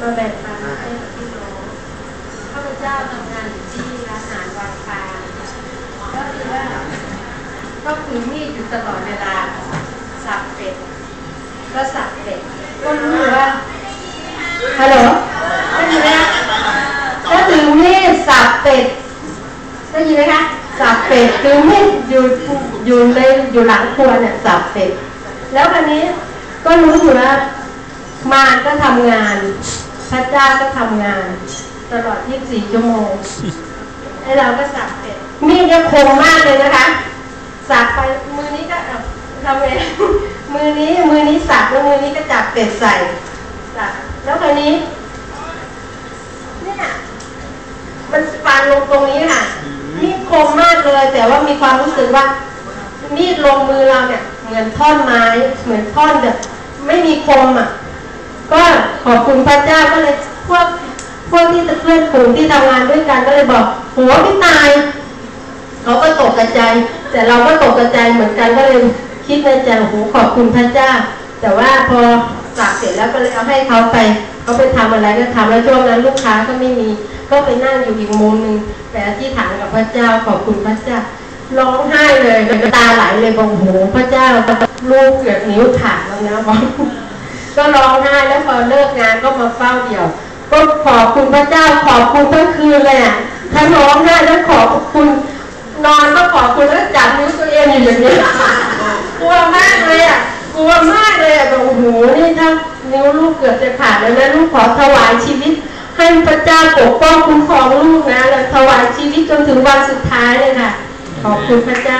มาแบ่งปันให้กับพี่น้องข้าพเจ้าทำงานอยู่ที่ร้านอาหารวางคาก็คือว่าก็คือมีดอยู่ตลอดเวลาสับเป็ดก็สับเป็ดก็รู้อยู่ว่าฮัลโหลได้ยินไหมคะก็ถือมีดสับเป็ดได้ยินไหมคะสับเป็ดถือมีดอยู่อยู่ในอยู่หลังครัวเนี่ยสับเป็ดแล้วคราวนี้ก็รู้อยู่ว่า มารก็ทำงาน พระเจ้าก็ทำงาน ตลอด 24 ชั่วโมงไอ้เราก็สับเป็ดมีดเนี่ยคมมากเลยนะคะ สับไปมือนี้ก็ทำเองมือนี้มือนี้สับแล้วมือนี้ก็จับเป็ดใส่สับแล้วคราวนี้เนี่ยมันฟันลงตรงนี้ค่ะมีดคมมากเลย แต่ว่ามีความรู้สึกว่ามีดลงมือเราเนี่ย เหมือนท่อนไม้ เหมือนท่อนแบบไม่มีคมอะ ก็ขอบคุณพระเจ้าก็เลยพวกพวกที่เพื่อนฝูงที่ทำงานด้วยกันก็เลยบอกโหพี่ตายเขาก็ตกกระจายแต่เราก็ตกกระจายเหมือนกันก็เลยคิดในใจโอ้โหขอบคุณพระเจ้า แต่ว่าพอสักเสร็จแล้วก็เลยเอาให้เขาไปเขาไปทำอะไรก็ทำแล้วช่วงนั้นลูกค้าก็ไม่มี ก็ไปนั่งอยู่อีกมุมหนึ่งแต่ที่ฐานกับพระเจ้าขอบคุณพระเจ้าร้องไห้เลยตาไหลเลยบอกโอ้โหพระเจ้าลูกเกือบนิ้วขาดแล้วนะบอก ก็ร้องไห้แล้วพอเลิกงานก็มาเฝ้าเดี่ยว ก็ขอบคุณพระเจ้าขอบคุณทั้งคืนเลยอะทั้งร้องไห้แล้วขอบคุณนอนก็ขอบคุณแล้วจับนิ้วตัวเองอยู่อย่างนี้กลัวมากเลยอะกลัวมากเลยอะแบบโอ้โหนี่ถ้านิ้วลูกเกือบจะขาดแล้วนะลูกขอถวายชีวิตให้พระเจ้าปกป้องคุ้มครองลูกนะแล้วถวายชีวิตจนถึงวันสุดท้ายเลยค่ะขอบคุณพระเจ้า